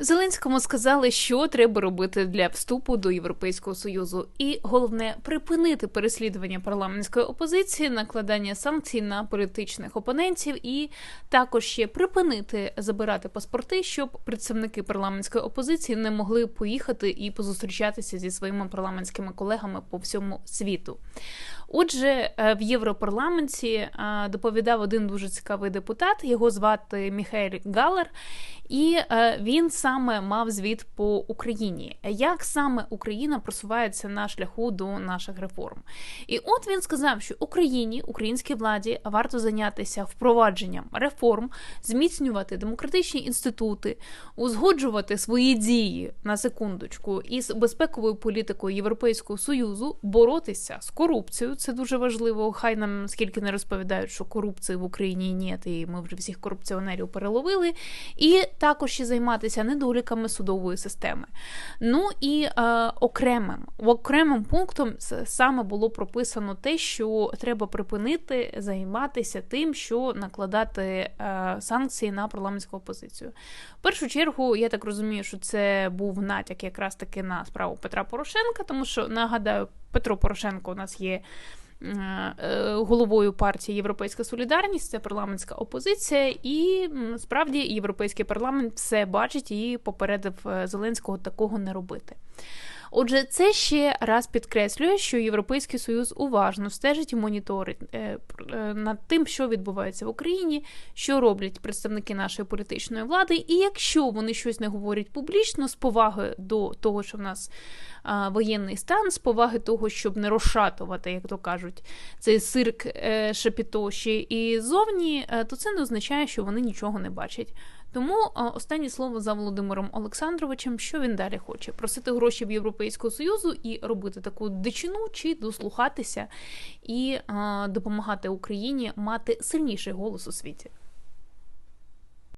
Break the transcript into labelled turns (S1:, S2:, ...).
S1: Зеленському сказали, що треба робити для вступу до Європейського союзу, і головне припинити переслідування парламентської опозиції, накладання санкцій на політичних опонентів, і також ще припинити забирати паспорти, щоб представники парламентської опозиції не могли поїхати і позустрічатися зі своїми парламентськими колегами по всьому світу. Отже, е, в Європарламенті е, доповідав один дуже цікавий депутат. Його звати Міхель Галер, і е, він саме мав звіт по Україні. Як саме Україна просувається на шляху до наших реформ? І от він сказав, що Україні, українській владі, варто зайнятися впровадженням реформ, зміцнювати демократичні інститути, узгоджувати свої дії на секундочку із безпековою політикою Європейського союзу, боротися з корупцією. Це дуже важливо. Хай нам скільки не розповідають, що корупції в Україні ні, і ми вже всіх корупціонерів переловили. І також ще займатися недоліками судової системи. Ну і е, окремим окремим пунктом саме було прописано те, що треба припинити займатися тим, що накладати е, санкції на парламентську опозицію. В першу чергу, я так розумію, що це був натяк якраз таки на справу Петра Порошенка, тому що нагадаю, Петро Порошенко у нас є. Е, головою партії Європейська Солідарність, це парламентська опозиція, і справді європейський парламент все бачить і попередив е, Зеленського такого не робити. Отже, це ще раз підкреслює, що Європейський Союз уважно стежить і моніторить е, над тим, що відбувається в Україні, що роблять представники нашої політичної влади, і якщо вони щось не говорять публічно з поваги до того, що в нас воєнний стан, з поваги того, щоб не розшатувати, як то кажуть, цей сирк е, шепітоші і зовні, е, то це не означає, що вони нічого не бачать. Тому останнє слово за Володимиром Олександровичем, що він далі хоче: просити гроші в Європейського Союзу і робити таку дичину, чи дослухатися і допомагати Україні мати сильніший голос у світі.